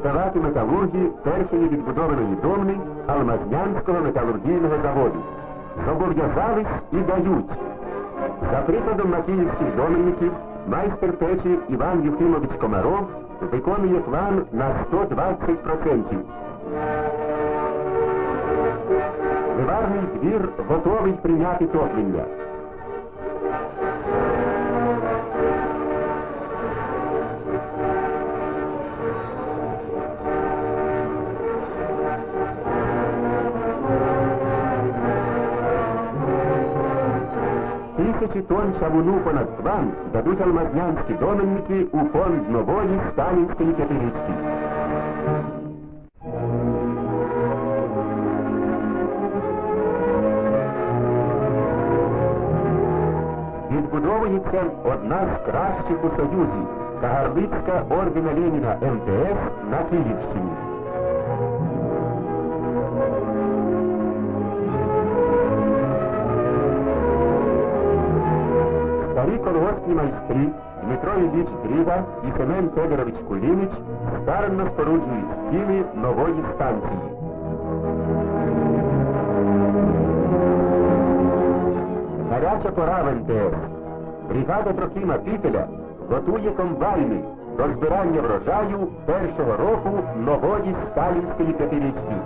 здавати металурги першої відбудованої домни Алмазнянського металургійного заводу. Зобов'язались і дають. За прикладом макіївських доменників, майстер печі Іван Юхимович Комаров виконує план на 120%. Виварний двір готовий прийняти топлення. Тисячі тонн чавуну понад план дадуть алмазнянські доменники у фонд нової сталінської п'ятирічки. Відбудовується одна з кращих у Союзі Кагарлицька ордена Леніна МТС на Київщині. Старі майстри Дмитро Ілліч Дріга і Семен Федорович Кулінич старанно споруджують стіни нової станції. Гаряча пора в МТС. Бригада Трохима Пітеля готує комбайни до збирання врожаю першого року нової сталінської п'ятирічки.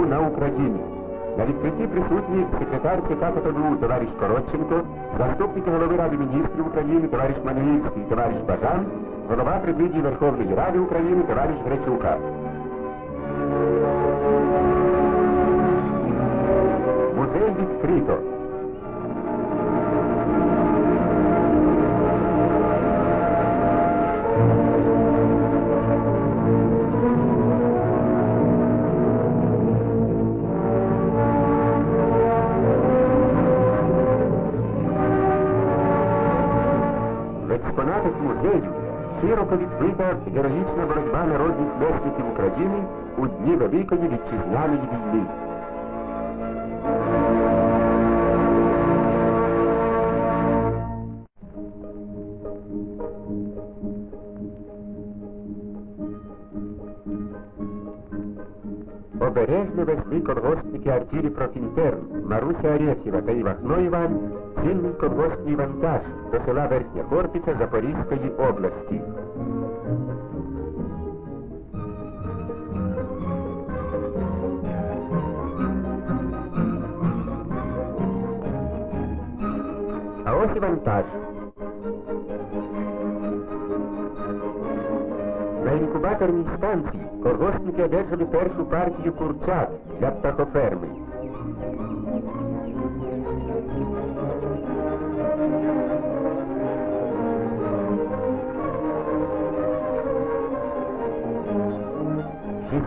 Партизанського на Україні. На відкритті присутні секретар ЦК КПБУ товариш Коротченко, заступники голови Ради міністрів України товариш Манилівський, товариш Бажан, голова президії Верховної Ради України товариш Гречука. Широко відкрита героїчна боротьба народних месників України у дні Великої Вітчизняної війни. Обережно везли колгоспники артілі Профінтерн, Маруся Арефєва та Івахно Іван цінний колгоспний вантаж до села Верхня Хортиця Запорізької області. А ось і вантаж. На інкубаторній станції колгоспники одержали першу партію курчат для птахоферми.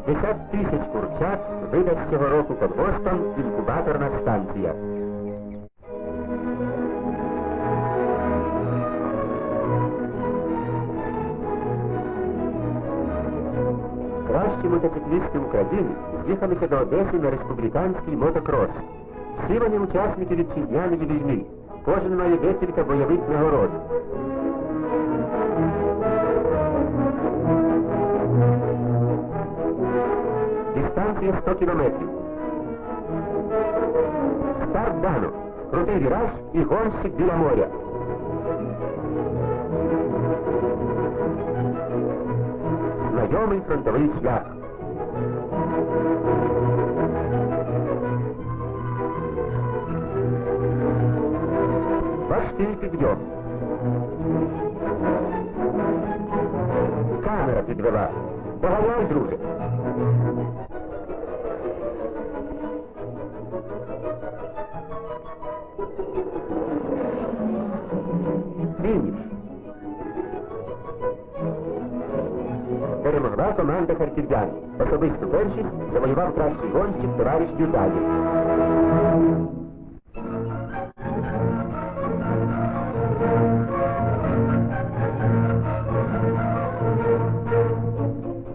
Шістдесят тисяч курчат видасть цього року колгоспам інкубаторна станція. Кращі мотоциклісти України з'їхалися до Одеси на республіканський мотокрос. Всі вони учасники вітчизняної війни. Кожен має декілька бойових нагород. Дистанція 100 кілометрів. Старт дано. Крутий віраж і гонщик біля моря. Знайомий фронтовий шлях. Важкий підйом. Камера підвела. Поганяй, друже. Перемогла команда харків'ян. Особисту першість завоював кращий гонщик товариш Дюдаєв.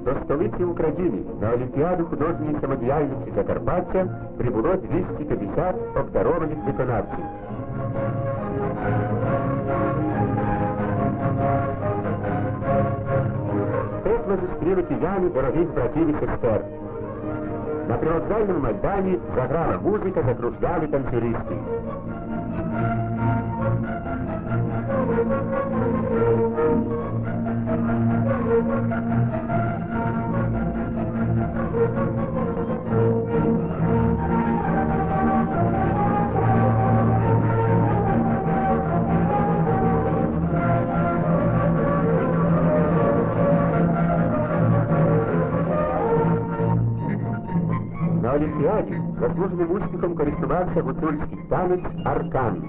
До столиці України на Олімпіаду художньої самодіяльності Закарпаття прибуло 250 обдарованих виконавців. Тепло зустріли кияни дорогих братів і сестер. На природзальному майдані заграла музика, закружляли танцюристи. Олімпіаді заслуженим успіхом користувався гуцульський танець аркан.